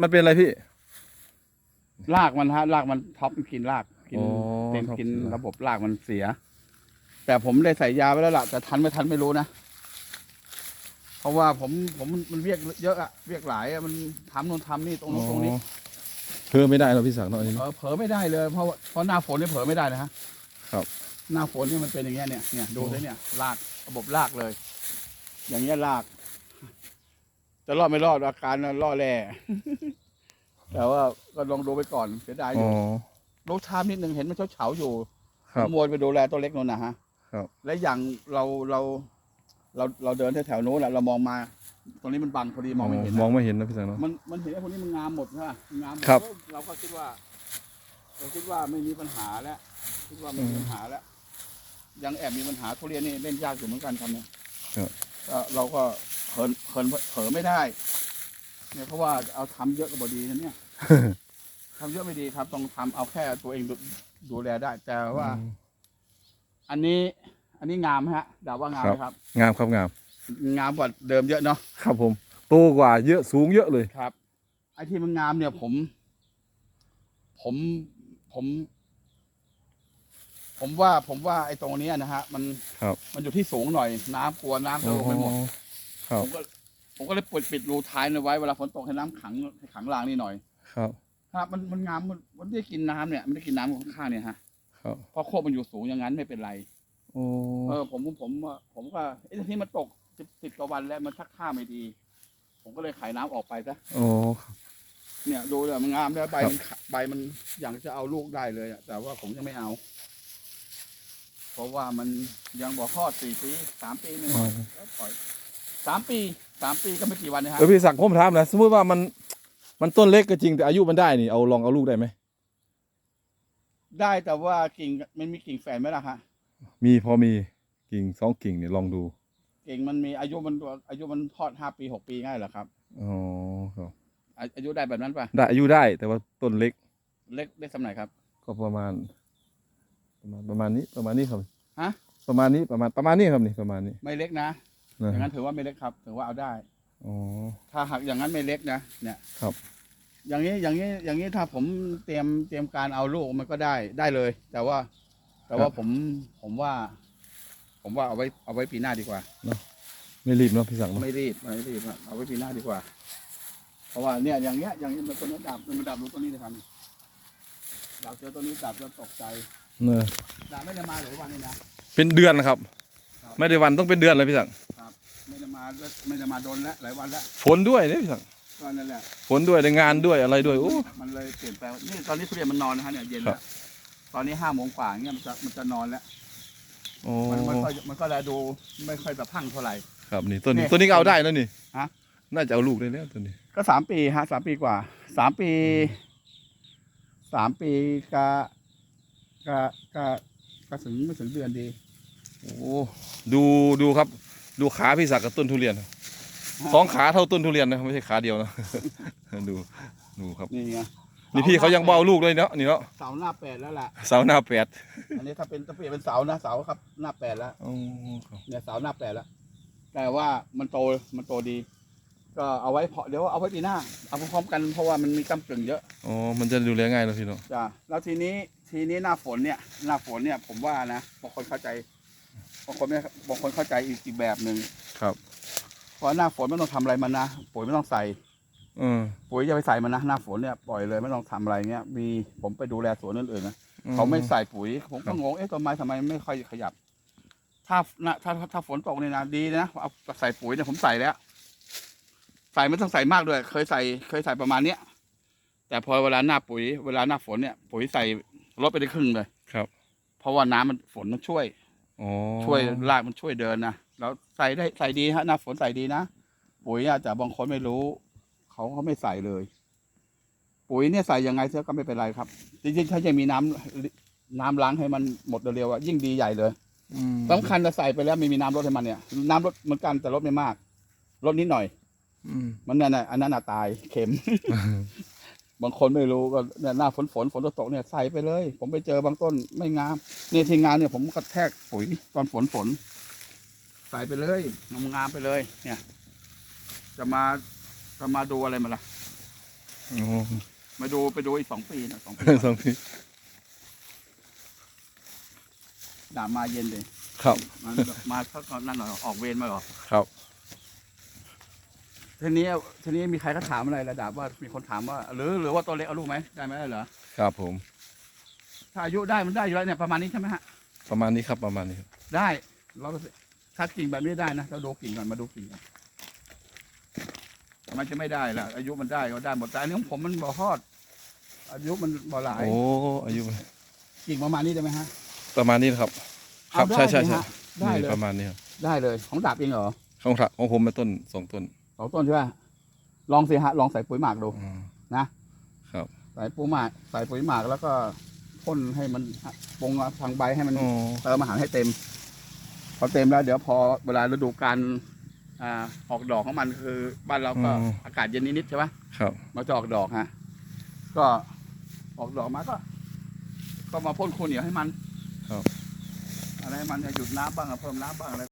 มันเป็นอะไรพี่ รากมันฮะรากมันท็อปมันกินรากกินอ๋อเป็นท็อปกินกินราก ระบบรากมันเสีย แต่ผมได้ใส่ยาไปแล้วล่ะแต่ทันไม่ทันไม่รู้นะเพราะว่าผมผมมันเรียกเยอะอะเรียกหลายอะมันทำนู่นทำนี่ตรงนู้นตรงนี้ อ๋อเพิ่มไม่ได้เราพี่ศักดิ์เนาะอันนี้ เอเนาะอเผลอไม่ได้เลยเพราะว่าเพราะหน้าฝนเนี่ยเผลอไม่ได้นะฮะครับหน้าฝนนี่มันเป็นอย่างเงี้ยเนี่ยเนี่ยดูเลยเนี่ยรากระบบรากเลย อย่างเงี้ยราก จะรอดไม่รอดอาการน่ะล่อแร่แต่ว่าก็ลองดูไปก่อนเสียดายออ๋อยู่ลูกชามนิดนึงเห็นมันเฉาๆอยู่ครับ ขโมยไปดูแลตัวเล็กนู่นนะฮะครับ และอย่างเราเราเราเราเดินแถวๆโน้นแหละเรามองมา ตรงนี้มันบังพอดีมองไม่เห็นมองนะไม่เห็นนะพี่ศักดิ์เนาะ มันมันเห็นไอ้พวกนี้มันงามหมดใช่ไหมงามหมดครับ เราก็คิดว่า เราคิดว่าไม่มีปัญหาแล้วคิดว่าไม่มีปัญหาแล้วยังแอบมีปัญหาทุเรียนนี่เล่นยากอยู่เหมือนกันทำเนี่ยครับ ก็เราก็ เขินเขินเผลอไม่ได้เนี่ยเพราะว่าเอาทำเยอะก็บดีนะเนี่ยทำเยอะไม่ดีครับ ต้องทำเอาแค่ตัวเองดูดูแลได้ แต่ว่า อันนี้ อันนี้งามไหมฮะดาว่างามไหมครับ งามครับงาม งามกว่าเดิมเยอะเนาะครับผมโตกว่าเยอะสูงเยอะเลยครับ ไอ้ที่มันงามเนี่ยผม ผมผม ผมว่าผมว่าไอ้ตรงเนี้ยนะฮะ มันครับมันอยู่ที่สูงหน่อย น้ำกลัวน้ำจะลงไปหมด ครับ ผมก็ผมก็เลยปิดปิดรูท้ายเอาไว้เวลาฝนตกให้น้ำขังให้ขังรางนี่หน่อย ครับ ครับ มันมันงามมันมันได้กินน้ำเนี่ยมันได้กินน้ำข้างๆเนี่ยฮะครับ เพราะโคกมันอยู่สูงอย่างนั้นไม่เป็นไร โอ้ เออผมผมผมผมก็ไอ้ที่มันตกสิบสิบกว่าวันแล้วมันชักท่าไม่ดี ผมก็เลยขายน้ำออกไปซะโอ้ ครับ เนี่ยดูเลยมันงามแล้วใบมันขะใบมันอย่างจะเอาลูกได้เลยอะแต่ว่าผมยังไม่เอา เพราะว่ามันยังบอกทอดสี่ปีสามปีไม่หมดแล้วปล่อย สามปีสามปีก็ไม่กี่วันนะฮะเออพี่ศักดิ์ผมถามนะสมมติว่ามันมันต้นเล็กก็จริงแต่อายุมันได้นี่เอาลองเอาลูกได้ไหมได้แต่ว่ากิ่งมันมีกิ่งแฝดไหมล่ะฮะมีพอมีกิ่งสองกิ่งเนี่ยลองดู กิ่งมันมีอายุมันอายุมันทอดห้าปีหกปีง่ายเหรอครับอ๋อครับอาอายุได้แบบนั้นปะได้อายุได้แต่ว่าต้นเล็ก เล็กเล็กสำไหนครับ ก็ประมาณ ประมาณประมาณนี้ประมาณนี้ครับฮะประมาณนี้ประมาณประมาณนี้ครับนี่ประมาณนี้ ไม่เล็กนะ นะอย่างนั้นถือว่าไม่เล็กครับ ถือว่าเอาได้อ๋อถ้าหากอย่างนั้นไม่เล็กนะเนี่ยครับ อย่างนี้อย่างนี้อย่างนี้ถ้าผมเตรียมเตรียมการเอาลูกมันก็ได้ได้เลย แต่ว่า แต่ว่าผมผมว่า ผมว่าเอาไว้เอาไว้ปีหน้าดีกว่าไม่รีบเนาะพี่ศักดิ์เนาะไม่รีบไม่รีบอะเอาไว้ปีหน้าดีกว่า เพราะว่าเนี่ยอย่างเงี้ยอย่างนี้มันตัวนี้ดับมันดับรู้ตัวนี้นะครับอยากเจอตัวนี้ดับแล้วตกใจเนอะดับไม่ได้มาหลายวันเลยนะเป็นเดือนนะครับครับ ไม่ได้วันต้องเป็นเดือนเลยพี่ศักดิ์ครับ ไม่ได้มาแล้วไม่ได้มาโดนแล้วหลายวันแล้วฝนด้วยเนี่ยพี่ศักดิ์ก็นั่นแหละฝนด้วยได้งานด้วยอะไรด้วยโอ้ มันเลยเปลี่ยนแปลงนี่ตอนนี้ทุเรียนมันนอนนะฮะเนี่ยเย็นครัแล้วบตอนนี้ห้าโมงกว่าเงี้ยมันจะมันจะนอนแล้วโอ้มันมันก็มันก็แลดูไม่ค่อยแบบพังเท่าไหร่ ครับนี่ต้นนี้เนี่ยต้นนี้ก็เอาได้แล้วนี่ฮะ น่าจะเอาลูกได้แล้วต้นนี้ ก็สามปีฮะสามปีกว่าสามปีสามปีก็ก็ก็ก็ถึงไม่ถึงเดือนดี โอ้ดูดูครับ ดูขาพี่ศักดิ์กับต้นทุเรียนสองขาเท่าต้นทุเรียนนะไม่ใช่ขาเดียวนะดูดูครับนี่ไงนี่พี่เขายังเบเอาลูกเลยเนาะนี่เนาะเสาหน้าแปดแล้วล่ะเสาหน้าแปดอันนี้ถ้าเป็นถ้าเปลี่ยนเป็นเสานะเสาครับหน้าแปดแล้วโอ้ครับเนี่ยเสาหน้าแปดแล้วแต่ว่ามันโตมันโตดี ก็เอาไว้เพาะเดี๋ยวเอาไว้ปีหน้า เอาพร้อมๆกันเพราะว่ามันมีกำกึ่งเยอะอ๋อมันจะดูแลง่ายเลยพี่เนาะจ้ะแล้วทีนี้ทีนี้หน้าฝนเนี่ย หน้าฝนเนี่ยผมว่านะบางคนเข้าใจ บางคนไม่บางคนเข้าใจอีกอีกแบบหนึ่งครับ เพราะหน้าฝนไม่ต้องทำอะไรมันนะปุ๋ยไม่ต้องใส่เออปุ๋ยอย่าไปใส่มันนะหน้าฝนเนี่ยปล่อยเลยไม่ต้องทำอะไรเงี้ยมีผมไปดูแลสวนอื่นๆนะเขาไม่ใส่ปุ๋ย ผมก็งงเอ๊ะทำไมทำไมไม่ค่อยขยับ ถ้านะถ้าถ้าถ้าฝนตกเนี่ยนะดีนะเอาใส่ปุ๋ยเนี่ยผมใส่แล้ว ใส่ไม่ต้องใส่มากด้วย เคยใส่เคยใส่ประมาณเนี้ยแต่พอเวลาหน้าปุ๋ย เวลาหน้าฝนเนี่ย ปุ๋ยใส่ลดไปได้ครึ่งเลย ครับ เพราะว่าน้ำมันฝนมันช่วย อ๋อช่วยรากมันช่วยเดินนะแล้วใส่ได้ใส่ดีฮะหน้าฝนใส่ดีนะปุ๋ยอาจจะบางคนไม่รู้ เขาเขาไม่ใส่เลย ปุ๋ยเนี่ยใส่ยังไงเสียก็ไม่เป็นไรครับ จริงๆถ้าจะมีน้ำน้ำล้างให้มันหมดเร็วๆอะยิ่งดีใหญ่เลยอืมสำคัญจะใส่ไปแล้วไม่มีน้ำลดให้มันเนี่ย น้ำลดเหมือนกันแต่ลดไม่มากลดนิดหน่อยอืมมันนั่นน่ะอันนั้นน่ะตายเข็ม บางคนไม่รู้ก็เนี่ยหน้าฝนฝนฝนตกเนี่ยใส่ไปเลย ผมไปเจอบางต้นไม่งามเนี่ยที่งามเนี่ยผมกระแทกปุ๋ยตอนฝนฝน ใส่ไปเลยงามๆไปเลย เนี่ย จะมาจะมาดูอะไรมาล่ะโอ้มาดูไปดูอีกสองปีนะสองปีสองทีดาบมาเย็นเลยครับ มามาถ้าก่อนนั่นหน่อยออกเวรมาหรอครับ ทีนี้ทีนี้มีใครก็ถามอะไรระดับว่ามีคนถามว่า หรือหรือว่าตัวเล็กเอาลูกไหมได้ไหมเหรอครับผม ถ้าอายุได้มันได้อยู่แล้วเนี่ยประมาณนี้ใช่ไหมฮะประมาณนี้ครับประมาณนี้ครับได้เราถ้ากิ่งแบบนี้ได้นะเราดูกิ่งก่อนมาดูกิ่งก่อนมันจะไม่ได้ละอายุมันได้ก็ได้หมดแต่อันนี้ของผมมันบ่ฮอด อายุมันบ่หลายโอ้อายุกิ่งประมาณนี้ได้ไหมฮะ ประมาณนี้นะครับ ครับเอาใช่ใช่ได้ใช่ฮะได้เลย นี่ประมาณนี้ครับได้เลย ของดาบเองเหรอ ของพระของผมเป็นต้นสองต้น สองต้นใช่ไหมลองสิฮะลองใส่ปุ๋ยหมักดูอืมนะครับใส่ปุ๋ยหมักใส่ปุ๋ยหมักแล้วก็พ่นให้มันปรุงทางใบให้มันโอ้เติมอาหารให้เต็ม พอเต็มแล้ว เดี๋ยวพอเวลาฤดูการอ่าออกดอกของมันคือ บ้านเราก็อากาศเย็นนิดๆใช่ไหมครับมันจะออกดอกฮะ ก็ออกดอกมาก็ ก็มาพ่นคูเหนียวให้มันครับ อะไรให้มันหยุดน้ำบ้างอะเพิ่มน้ำบ้างอะไร